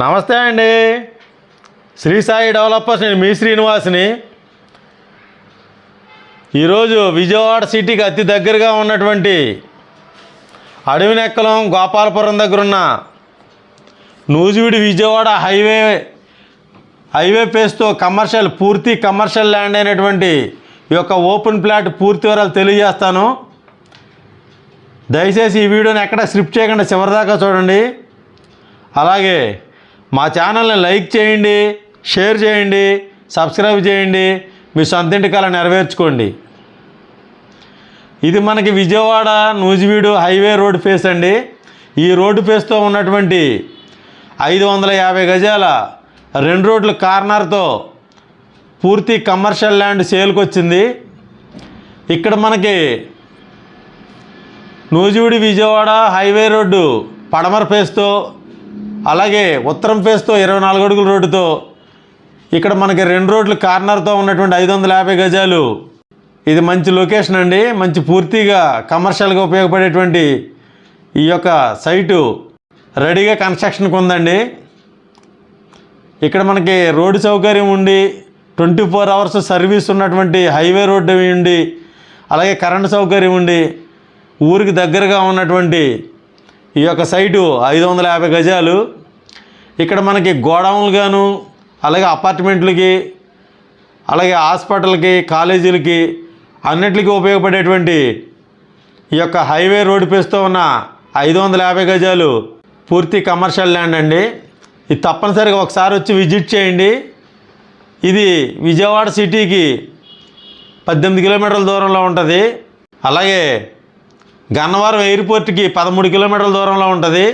నమస్తే అండి. శ్రీ సాయి డెవలపర్స్ నేను మీ శ్రీనివాస్ని. ఈరోజు విజయవాడ సిటీకి అతి దగ్గరగా ఉన్నటువంటి అడవినెక్కలం గోపాలపురం దగ్గర ఉన్న నూజివీడి విజయవాడ హైవే హైవే పేస్తో కమర్షియల్ పూర్తి కమర్షియల్ ల్యాండ్ అయినటువంటి ఈ యొక్క ఓపెన్ ప్లాట్ పూర్తి వివరాలు తెలియజేస్తాను. దయచేసి ఈ వీడియోని ఎక్కడ స్క్రిప్ట్ చేయకుండా చివరిదాకా చూడండి. అలాగే మా ఛానల్ని లైక్ చేయండి షేర్ చేయండి సబ్స్క్రైబ్ చేయండి. మీ సొంతింటి కళ నెరవేర్చుకోండి. ఇది మనకి Vijayawada Nuzvid highway road face అండి. ఈ రోడ్డు ఫేస్తో ఉన్నటువంటి ఐదు వందల యాభై గజాల రెండు రోడ్ల కార్నర్తో పూర్తి కమర్షియల్ ల్యాండ్ సేల్కి వచ్చింది ఇక్కడ మనకి నూజివీడి విజయవాడ హైవే రోడ్డు పడమర ఫేస్తో అలాగే ఉత్తరం ఫేస్తో ఇరవై నాలుగు అడుగుల రోడ్డుతో ఇక్కడ మనకి రెండు రోడ్లు కార్నర్తో ఉన్నటువంటి ఐదు వందల యాభై గజాలు. ఇది మంచి లొకేషన్ అండి. మంచి పూర్తిగా కమర్షియల్గా ఉపయోగపడేటువంటి ఈ యొక్క సైటు రెడీగా కన్స్ట్రక్షన్కి ఉందండి. ఇక్కడ మనకి రోడ్డు సౌకర్యం ఉండి ట్వంటీ ఫోర్ అవర్స్ సర్వీస్ ఉన్నటువంటి హైవే రోడ్డు ఉండి అలాగే కరెంటు సౌకర్యం ఉండి ఊరికి దగ్గరగా ఉన్నటువంటి ఈ యొక్క సైటు ఐదు వందల యాభై గజాలు. ఇక్కడ మనకి గోడౌన్లు గాను అలాగే అపార్ట్మెంట్లకి అలాగే హాస్పిటల్కి కాలేజీలకి అన్నిటికీ ఉపయోగపడేటువంటి ఈ యొక్క హైవే రోడ్డు పేస్తూ ఉన్న ఐదు వందల యాభై గజాలు పూర్తి కమర్షియల్ ల్యాండ్ అండి. ఇది తప్పనిసరిగా ఒకసారి వచ్చి విజిట్ చేయండి. ఇది విజయవాడ సిటీకి పద్దెనిమిది కిలోమీటర్ల దూరంలో ఉంటుంది. అలాగే గన్నవరం ఎయిర్పోర్ట్కి పదమూడు కిలోమీటర్ల దూరంలో ఉంటుంది.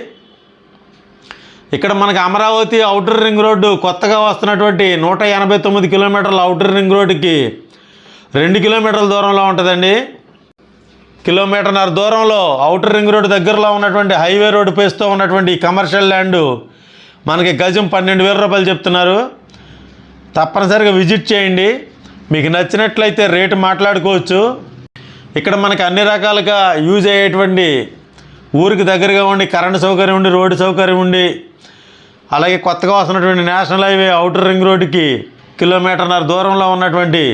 ఇక్కడ మనకి అమరావతి అవుటర్ రింగ్ రోడ్డు కొత్తగా వస్తున్నటువంటి నూట ఎనభై తొమ్మిది కిలోమీటర్ల అవుటర్ రింగ్ రోడ్డుకి రెండు కిలోమీటర్ల దూరంలో ఉంటుందండి. కిలోమీటర్న్నర దూరంలో అవుటర్ రింగ్ రోడ్డు దగ్గరలో ఉన్నటువంటి హైవే రోడ్డు పేస్తూ ఉన్నటువంటి కమర్షియల్ ల్యాండ్ మనకి గజం పన్నెండు వేల రూపాయలు చెప్తున్నారు. తప్పనిసరిగా విజిట్ చేయండి. మీకు నచ్చినట్లయితే రేటు మాట్లాడుకోవచ్చు. ఇక్కడ మనకి అన్ని రకాలుగా యూజ్ అయ్యేటువంటి ఊరికి దగ్గరగా ఉండి కరెంటు సౌకర్యం ఉండి రోడ్డు సౌకర్యం ఉండి అలాగే కొత్తగా వస్తున్నటువంటి నేషనల్ హైవే అవుటర్ రింగ్ రోడ్డుకి కిలోమీటర్న్నర దూరంలో ఉన్నటువంటి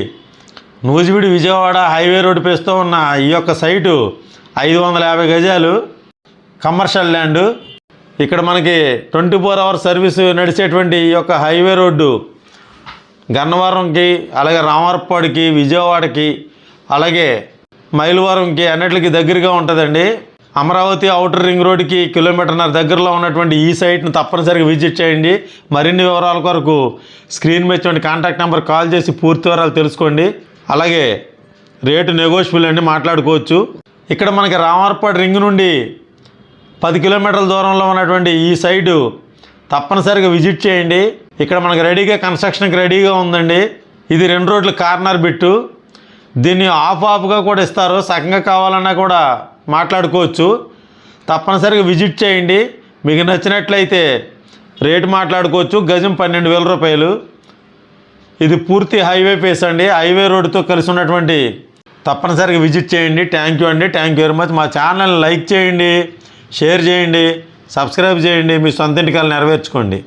నూజివీడి విజయవాడ హైవే రోడ్డు పేస్తూ ఉన్న ఈ యొక్క సైటు ఐదు వందల యాభై గజాలు కమర్షియల్ ల్యాండ్. ఇక్కడ మనకి ట్వంటీ ఫోర్ అవర్స్ సర్వీస్ నడిచేటువంటి ఈ యొక్క హైవే రోడ్డు గన్నవరంకి అలాగే రామవరపాడికి విజయవాడకి అలాగే మైలవరంకి అన్నిటికి దగ్గరగా ఉంటుందండి. అమరావతి అవుటర్ రింగ్ రోడ్కి కిలోమీటర్న్నర దగ్గరలో ఉన్నటువంటి ఈ సైట్ను తప్పనిసరిగా విజిట్ చేయండి. మరిన్ని వివరాల కొరకు స్క్రీన్ మీద కాంటాక్ట్ నెంబర్ కాల్ చేసి పూర్తి వివరాలు తెలుసుకోండి. అలాగే రేటు నెగోషియబుల్ అండి మాట్లాడుకోవచ్చు. ఇక్కడ మనకి రామవరపాడు రింగ్ నుండి పది కిలోమీటర్ల దూరంలో ఉన్నటువంటి ఈ సైటు తప్పనిసరిగా విజిట్ చేయండి. ఇక్కడ మనకి రెడీగా కన్స్ట్రక్షన్కి రెడీగా ఉందండి. ఇది రెండు రోడ్ల కార్నర్ బిట్టు. దీన్ని ఆఫ్ ఆఫ్గా కూడా ఇస్తారు. సగంగా కావాలన్నా కూడా మాట్లాడుకోవచ్చు. తప్పనిసరిగా విజిట్ చేయండి. మీకు నచ్చినట్లయితే రేటు మాట్లాడుకోవచ్చు. గజం పన్నెండు వేల రూపాయలు. ఇది పూర్తి హైవే పేస్ అండి. హైవే రోడ్డుతో కలిసి ఉన్నటువంటి తప్పనిసరిగా విజిట్ చేయండి. థ్యాంక్ యూ అండి. థ్యాంక్ యూ వెరీ మచ్ మా ఛానల్ని లైక్ చేయండి షేర్ చేయండి సబ్స్క్రైబ్ చేయండి. మీ సొంత ఇంటికాలు నెరవేర్చుకోండి.